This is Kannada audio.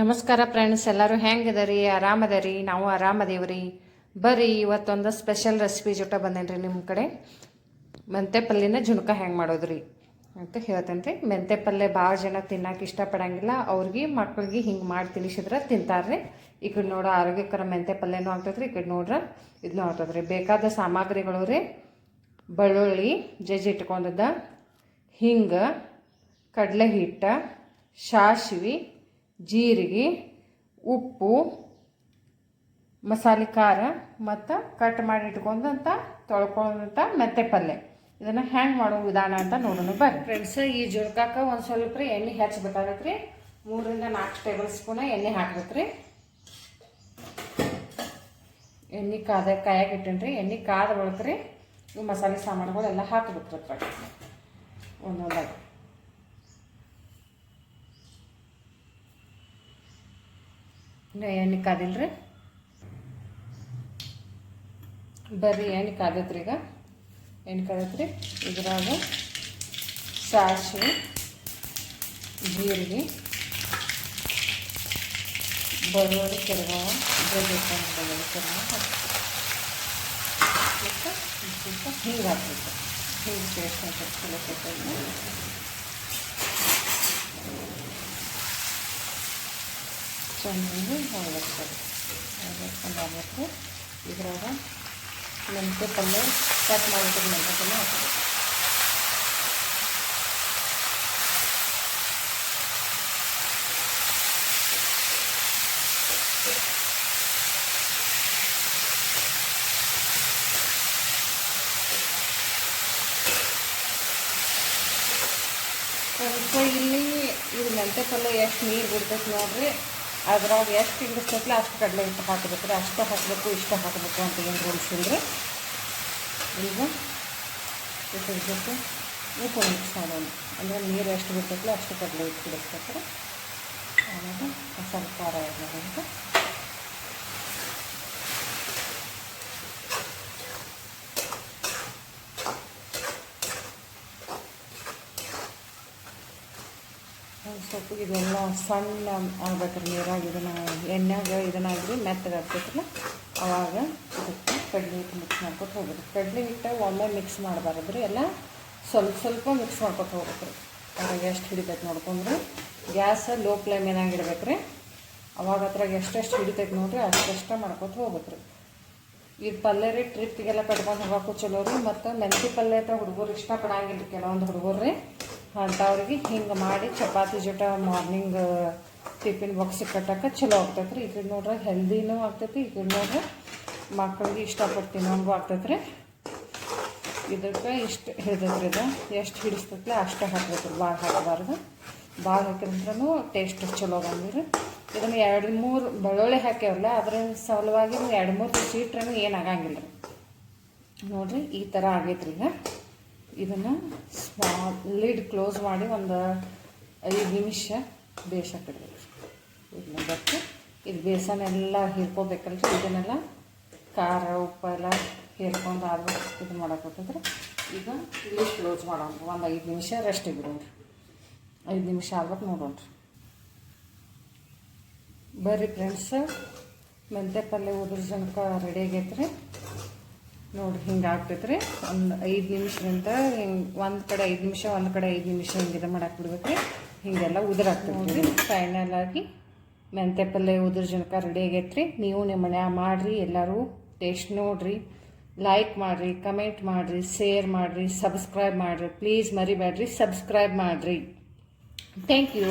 ನಮಸ್ಕಾರ ಫ್ರೆಂಡ್ಸ್ ಎಲ್ಲರೂ ಹೆಂಗದರಿ? ಆರಾಮದರಿ? ನಾವು ಆರಾಮದೇವ್ರಿ. ಬರ್ರಿ, ಇವತ್ತೊಂದು ಸ್ಪೆಷಲ್ ರೆಸಿಪಿ ಜೊತೆ ಬಂದೇನ್ರಿ ನಿಮ್ಮ ಕಡೆ. ಮೆಂತೆ ಪಲ್ಯನ ಜುಣಕ ಹೆಂಗೆ ಮಾಡೋದ್ರಿ ಅಂತ ಹೇಳ್ತೇನೆ ರೀ ಮೆಂತೆ ಪಲ್ಯ ಭಾಳ ಜನ ತಿನ್ನಕ್ಕೆ ಇಷ್ಟಪಡಂಗಿಲ್ಲ. ಅವ್ರಿಗೆ ಮಕ್ಳಿಗೆ ಹಿಂಗೆ ಮಾಡಿ ತಿನ್ನಿಸಿದ್ರೆ ತಿಂತಾರ್ರಿ. ಈ ಕಡೆ ನೋಡೋ ಆರೋಗ್ಯಕರ ಮೆಂತೆ ಪಲ್ಯನೂ ರೀ ಈ ಕಡೆ ನೋಡ್ರೆ ಇದನ್ನೂ ರೀ ಬೇಕಾದ ಸಾಮಗ್ರಿಗಳು ರೀ. ಬೆಳ್ಳುಳ್ಳಿ, ಜಜ್ಜಿ ಇಟ್ಕೊಂಡದ ಹಿಂಗೆ ಕಡಲೆ ಹಿಟ್ಟು ಸಾಸಿವೆ ಜೀರಿಗೆ, ಉಪ್ಪು, ಮಸಾಲೆ ಖಾರ ಮತ್ತು ಕಟ್ ಮಾಡಿ ಇಟ್ಕೊಂಡಂಥ ತೊಳ್ಕೊಂಡಂಥ ಮೆಂತೆ ಪಲ್ಯ ಇದನ್ನು ಹ್ಯಾಂಗೆ ಮಾಡೋ ವಿಧಾನ ಅಂತ ನೋಡೋಣ ಬರ್ರಿ. ಫ್ರೆಂಡ್ಸ್ ಈ ಜುಳ್ಕಾಕ ಒಂದು ಸ್ವಲ್ಪ ರೀ ಎಣ್ಣೆ ಹಚ್ಬೇಕಾಗತ್ತೆ ರೀ ಮೂರರಿಂದ ನಾಲ್ಕು ಟೇಬಲ್ ಸ್ಪೂನ ಎಣ್ಣೆ ಹಾಕ್ಬೇಕು ರೀ ಎಣ್ಣೆ ಕಾದ ಕಾಯಕ್ಕೆ ಇಟ್ಟೇನಿ ರೀ ಎಣ್ಣೆ ಕಾದ ಬಳಕ್ರಿ ಈ ಮಸಾಲೆ ಸಾಮಾನುಗಳೆಲ್ಲ ಹಾಕ್ಬೇಕು ರೀ ಒಂದೊಂದಾಗಿ. ಎಣ್ಣೆ ಕಾದಿಲ್ರಿ ಬರ್ರಿ ಎಣ್ಣೆ ಕಾದೈತ್ರಿ ಈಗ ಎಣ್ಣೆ ಕಾದೈತ್ರಿ ಇದ್ರಾಗ ಸಾಸಿವೆ ಜೀರಿಗೆ ಬೆಳ್ಳುಳ್ಳಿ ಕೆರಗಾವ ಬೆಳ್ಳಿಕೊಂಡು ಬೆಳ್ಳುಳ್ಳಿ ಕೆರಗಾವ ಮತ್ತು ಸ್ವಲ್ಪ ಹಿಂಗೆ ಹಾಕ್ಬೇಕು ಹಿಂಗೆ ಟೇಸ್ಟ್ ಹಾಕಿ ಚಲೋ ಕೊಟ್ಟೈತಿ ಚೆನ್ನಾಗಿ ಹೊಳ್ಬೇಕು ಹೊಳ್ಕೊಂಡು ಇದ್ರಾಗ ಮೆಂತ್ಯ ಪಲ್ಯ ಕಟ್ ಮಾಡಿಬಿಟ್ಟು ಮೆಂತ್ಯ ಪಲ್ಯ ಹಾಕಬೇಕು ಸ್ವಲ್ಪ ಇಲ್ಲಿ ಇದು ಮೆಂತ್ಯ ಪಲ್ಯ ಎಷ್ಟು ನೀರು ಬಿಡ್ತೈತೆ ನೋಡ್ರಿ. ಅದ್ರಾಗ ಎಷ್ಟು ಹಿಡಿಸ್ತೈತಲ್ಲ ಅಷ್ಟು ಕಡಲೆ ಹಿಟ್ಟು ಹಾಕಬೇಕು ರೀ, ಅಷ್ಟು ಹಾಕಬೇಕು, ಇಷ್ಟು ಹಾಕಬೇಕು ಅಂತ ಏನು ರೂಲ್ಸ್ ಇಲ್ಲರಿ ಈಗ ಜೊತೆ ಉಪ್ಪು ಮಿಕ್ಸ್ ಮಾಡೋಣ ಅಂದರೆ ನೀರು ಎಷ್ಟು ಬಿಡ್ತೈತಲ್ಲ ಅಷ್ಟು ಕಡಲೆ ಹಿಟ್ಟು ಬಿಡಿಸ್ಬೇಕು ಆಮೇಲೆ ಮಸಾಲೆ ಖಾರ ಅಂತ. ಸ್ವಲ್ಪ ಇದೆಲ್ಲ ಸಣ್ಣ ಆಗ್ಬೇಕ್ರಿ ನೀರಾಗಿ ಇದನ್ನು ಎಣ್ಣೆಗ ಇದನ್ನಾಗಿರಿ ಮೆತ್ತಗೆ ಹಾಕ್ಬೇಕಲ್ಲ ಅವಾಗ ಇದಕ್ಕೆ ಕಡಲೆ ಹಿಟ್ಟು ಮಿಕ್ಸ್ ಮಾಡ್ಕೊತ ಹೋಗ್ಬೇಕು. ಕಡಲೆ ಹಿಟ್ಟು ಒಮ್ಮೆ ಮಿಕ್ಸ್ ಮಾಡಬಾರ್ದು ರೀ ಎಲ್ಲ ಸ್ವಲ್ಪ ಸ್ವಲ್ಪ ಮಿಕ್ಸ್ ಮಾಡ್ಕೊತ ಹೋಗ್ಬೇಕು ರೀ ಅದ್ರಾಗ ಎಷ್ಟು ಹಿಡಿತೈತೆ ನೋಡ್ಕೊಂಡ್ರೆ, ಗ್ಯಾಸ್ ಲೋ ಫ್ಲೇಮ್ ಏನಾಗಿ ಇಡ್ಬೇಕು ರೀ ಅವಾಗ ಅದ್ರಾಗ ಎಷ್ಟೆಷ್ಟು ಹಿಡಿತೈತೆ ನೋಡ್ರಿ, ಅಷ್ಟೆಷ್ಟು ಮಾಡ್ಕೊತ ಹೋಗ್ಬೇಕು ರೀ ಈ ಪಲ್ಯ ರೀ ಟ್ರಿಪ್ಗೆಲ್ಲ ಕಟ್ಕೊಂಡು ಹೋಗೋಕ್ಕೂ ಚಲೋ ರೀ, ಮತ್ತು ಮೆಂತಿ ಪಲ್ಯ ಅಂತ ಹುಡುಗರು ಇಷ್ಟಪಡಂಗಿಲ್ಲ, ಕೆಲವೊಂದು ಹುಡುಗರು ರೀ ಅಂಥವ್ರಿಗೆ ಹಿಂಗೆ ಮಾಡಿ ಚಪಾತಿ ಜೊತೆ ಮಾರ್ನಿಂಗ್ ಟಿಫಿನ್ ಬಾಕ್ಸಿಗೆ ಕಟ್ಟಕ್ಕೆ ಚಲೋ ಆಗ್ತೈತೆ ರೀ ಕಡೆ ನೋಡ್ರೆ ಹೆಲ್ದಿನೂ ಆಗ್ತೈತಿ ಕಡೆ ನೋಡ್ರೆ ಮಕ್ಕಳಿಗೆ ಇಷ್ಟಪಟ್ಟು ತಿನ್ನೋಂಗೂ ಆಗ್ತೈತೆ ರೀ ಇದಕ್ಕೆ ಇಷ್ಟು ಹಿಡಿದ್ರಿ ಇದು? ಎಷ್ಟು ಹಿಡಿಸ್ತೈತಿ ಅಷ್ಟು ಹಾಕ್ಬೇಕು ಭಾಳ ಹಾಕಬಾರ್ದು. ಭಾಳ ಹಾಕಿದ್ರೂ ಟೇಸ್ಟ್ ಚಲೋ ಬಂದಿರಿ ಇದನ್ನು ಎರಡು ಮೂರು ಬೆಳ್ಳುಳ್ಳಿ ಹಾಕ್ಯಾವಲ್ಲ ಅದ್ರ ಸಲುವಾಗಿ ಎರಡು ಮೂರು ರುಚಿ ಇಟ್ರೂ ಏನು ಆಗಂಗಿಲ್ಲ ರೀ ನೋಡಿರಿ, ಈ ಥರ ಆಗೈತ್ರಿ ಈಗ. ಇದನ್ನು ಸ್ಮಾ ಲಿಡ್ ಕ್ಲೋಸ್ ಮಾಡಿ ಒಂದು ಐದು ನಿಮಿಷ ಬೇಯಿಸಕ್ಕಿಡ್ಬೇಕು. ಇದನ್ನ ಬಟ್ಟು ಇದು ಬೇಸನೆಲ್ಲ ಎಲ್ಲ ಹೀರ್ಕೋಬೇಕಲ್ರಿ, ಇದನ್ನೆಲ್ಲ ಖಾರ, ಉಪ್ಪು ಎಲ್ಲ ಹೀರ್ಕೊಂಡು ಆದ್ಮೇಲೆ ಇದು ಮಾಡಕ್ಕೆ ಈಗ ಇಲ್ಲಿ ಕ್ಲೋಸ್ ಮಾಡೋಣ. ಒಂದು ಐದು ನಿಮಿಷ ರೆಸ್ಟ್ ಬಿಡೋಣ ಐದು ನಿಮಿಷ ಆಗ್ಬೇಕು ನೋಡೋಣ ಬರ್ರಿ ಫ್ರೆಂಡ್ಸ್ ಮೆಂತ್ಯ ಪಲ್ಯ ಉದ್ರ ಜನಕ ರೆಡಿ ಆಗೈತ್ರಿ. ನೋಡ್ರಿ ಹಿಂಗೆ ಆಗ್ತೈತೆ ರೀ ಒಂದು ಐದು ನಿಮಿಷದಿಂದ ಹಿಂಗೆ ಒಂದು ಕಡೆ ಐದು ನಿಮಿಷ ಒಂದು ಕಡೆ ಐದು ನಿಮಿಷ ಹಿಂಗೆ ಇದು ಮಾಡಕ್ಕೆ ಬಿಡ್ಬೇಕು ರೀ ಹಿಂಗೆಲ್ಲ ಉದುರಾಗ್ತೈತೆ ರೀ ಫೈನಲ್ ಆಗಿ ಮೆಂತೆ ಪಲ್ಯ ಉದ್ರ ಜನಕ ರೆಡಿ ಆಗೈತೆ ರೀ ನೀವು ನಿಮ್ಮ ಮನ್ಯಾಗ ಮಾಡಿರಿ ಎಲ್ಲರೂ ಟೇಸ್ಟ್ ನೋಡಿರಿ. ಲೈಕ್ ಮಾಡಿರಿ ಕಮೆಂಟ್ ಮಾಡಿರಿ ಶೇರ್ ಮಾಡಿರಿ ಸಬ್ಸ್ಕ್ರೈಬ್ ಮಾಡಿರಿ. ಪ್ಲೀಸ್ ಮರಿಬೇಡ್ರಿ ಸಬ್ಸ್ಕ್ರೈಬ್ ಮಾಡಿರಿ. Thank you